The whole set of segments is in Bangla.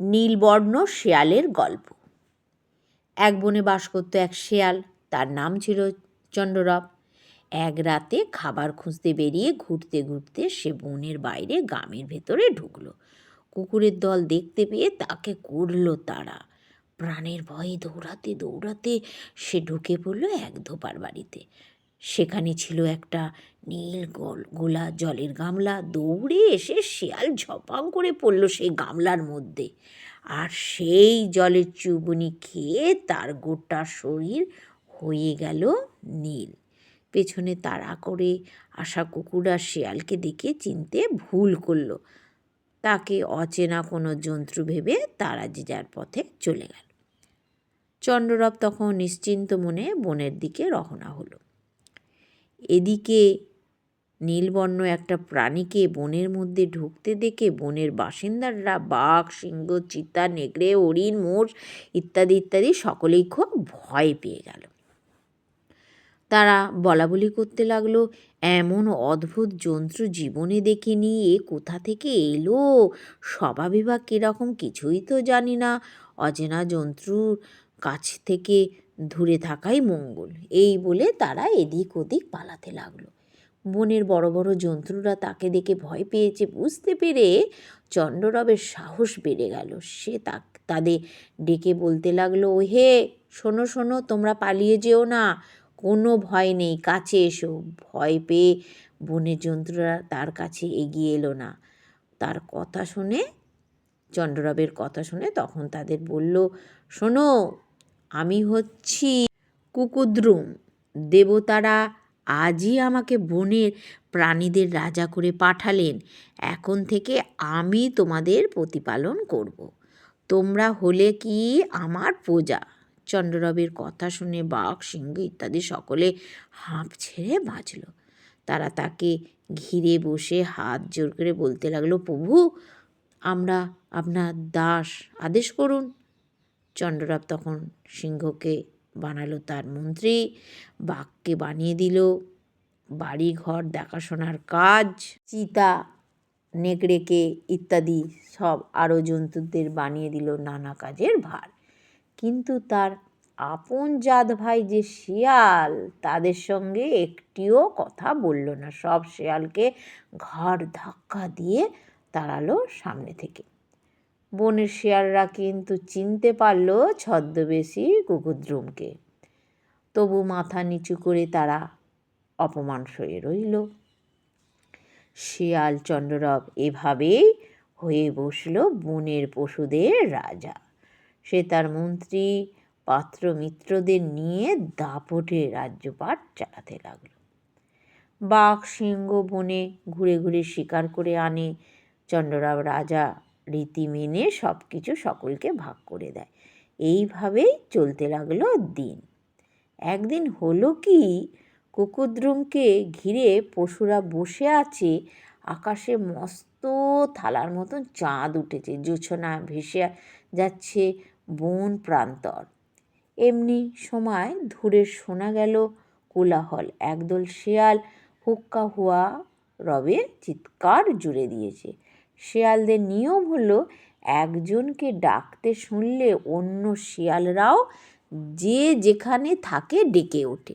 নীলবর্ণ শেয়ালের গল্প। এক বনে বাস করতো এক শেয়াল, তার নাম ছিল চন্দ্ররব। এক রাতে খাবার খুঁজতে বেরিয়ে ঘুরতে ঘুরতে সে বনের বাইরে গ্রামের ভেতরে ঢুকলো। কুকুরের দল দেখতে পেয়ে তাকে করল তারা প্রাণের ভয়ে দৌড়াতে দৌড়াতে সে ঢুকে পড়ল এক ধোপার বাড়িতে। সেখানে ছিল একটা নীল গোল, গোলা জলের গামলা। দৌড়ে এসে শিয়াল ঝপাং করে পড়ল সেই গামলার মধ্যে। আর সেই জলের চুবুনি খেয়ে তার গোটা শরীর হয়ে গেল নীল। পেছনে তাড়া করে আসা কুকুর আর শিয়ালকে দেখে চিনতে ভুল করল। তাকে অচেনা কোনো জন্তু ভেবে তারা যে যার পথে চলে গেল। চন্দ্ররব তখন নিশ্চিন্ত মনে বনের দিকে রওনা হলো। এদিকে নীলবর্ণ একটা প্রাণীকে বনের মধ্যে ঢুকতে দেখে বনের বাসিন্দারা বাঘ, সিংহ, চিতা, নেকড়ে, হরিণ, মোষ ইত্যাদি ইত্যাদি সকলেই খুব ভয় পেয়ে গেল। তারা বলাবলি করতে লাগল, এমন অদ্ভুত জন্তু জীবনে দেখিনি, এ কোথা থেকে এলো? স্বভাবই বা কীরকম কিছুই তো জানি না। অজেনা জন্তুর কাছ থেকে দূরে থাকাই মঙ্গল। এই বলে তারা এদিক ওদিক পালাতে লাগল। বনের বড় বড় জন্তুরা তাকে দেখে ভয় পেয়েছে। বুঝতে পেরে চন্দ্ররবের সাহস বেড়ে গেল। সে তা তাদের ডেকে বলতে লাগল হে শোনো শোনো, তোমরা পালিয়ে যেও না। কোনো ভয় নেই, কাছে এসো। ভয় পেয়ে বনের জন্তুরা তার কাছে এগিয়ে এলো না। তার কথা শুনে, চন্দ্ররবের কথা শুনে তখন তাদের বলল, শোনো আমি হচ্ছি কুকুদ্রুম। দেবতারা আজই আমাকে বনের প্রাণীদের রাজা করে পাঠালেন। এখন থেকে আমি তোমাদের প্রতিপালন করব। তোমরা হলে কি আমার প্রজা? চন্দ্ররবের কথা শুনে বাঘ, সিংহ ইত্যাদি সকলে হাঁপ ছেড়ে বাঁচল। তারা তাকে ঘিরে বসে হাত জোর করে বলতে লাগল, প্রভু, আমরা আপনার দাস আদেশ করুন। চন্দ্ররব তখন সিংহকে বানালো তার মন্ত্রী, বাঘকে বানিয়ে দিল বাড়ি ঘর দেখাশোনার কাজ, চিতা, নেকড়েকে ইত্যাদি সব আরও জন্তুদের বানিয়ে দিল নানা কাজের ভার। কিন্তু তার আপন জাত ভাই যে শিয়াল, তাদের সঙ্গে একটিও কথা বলল না। সব শিয়ালকে ঘাড় ধাক্কা দিয়ে তাড়ালো সামনে থেকে। বনের শিয়ালরা কিন্তু চিনতে পারল ছদ্মবেশী কুকুদ্রুমকে। তবু মাথা নিচু করে তারা অপমান সয়ে রইল। শিয়াল চন্দ্ররব এভাবেই হয়ে বসল বনের পশুদের রাজা। সে তার মন্ত্রী পাত্র মিত্রদের নিয়ে দাপটে রাজ্যপাট চালাতে লাগল। বাঘ সিংহ বনে ঘুরে ঘুরে শিকার করে আনে চন্দ্ররাব রাজা। রীতি মেনে সব কিছু সকলকে ভাগ করে দেয়। এইভাবেই চলতে লাগল দিন। একদিন হলো কি কুকুদ্রুমকে ঘিরে পশুরা বসে আছে, আকাশে মস্ত থালার মতন চাঁদ উঠেছে, জোছনা ভেসে যাচ্ছে বন প্রান্তর। এমনি সময় ধরে শোনা গেল কোলাহল, একদল শেয়াল হুক্কা হুয়া রবে চিৎকার জুড়ে দিয়েছে। শেয়ালদের নিয়ম হলো, একজনকে ডাকতে শুনলে অন্য শিয়ালরাও যে যেখানে থাকে ডেকে ওঠে।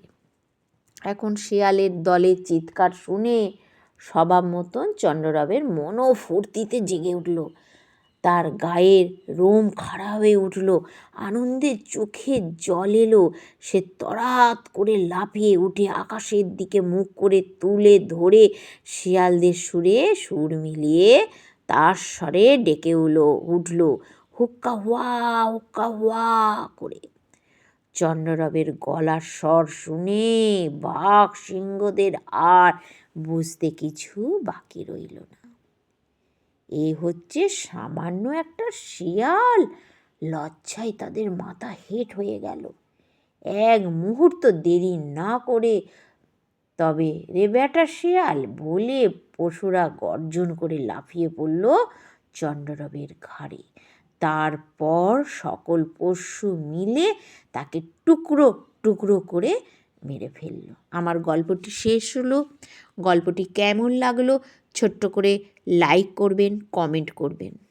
এখন শিয়ালের দলের চিৎকার শুনে সবার মতন চন্দ্ররাবের মনও ফুর্তিতে জেগে উঠল। তার গায়ের রোম খাড়া হয়ে উঠল, আনন্দে চোখে জল এলো, সে তরাত করে লাফিয়ে উঠে আকাশের দিকে মুখ করে তুলে ধরে শিয়ালদের সুরে সুর মিলিয়ে তার স্বরে ডেকে উলো, উঠল হুক্কা হুয়া হুক্কা হুয়া করে। চন্দ্ররবের গলার স্বর শুনে বাঘ সিংহদের আর বুঝতে কিছু বাকি রইল না। এ হচ্ছে সামান্য একটা শিয়াল। লজ্জায় তাদের মাথা হেট হয়ে গেল। এক মুহূর্ত দেরি না করে তবে রে বেটা শিয়াল বলে পশুরা গর্জন করে লাফিয়ে পড়ল চন্দ্ররবের ঘাড়ে। তারপর সকল পশু মিলে তাকে টুকরো টুকরো করে মেরে ফেলল। আমার গল্পটি শেষ হলো। গল্পটি কেমন লাগল ছোট্ট করে লাইক করবেন কমেন্ট করবেন।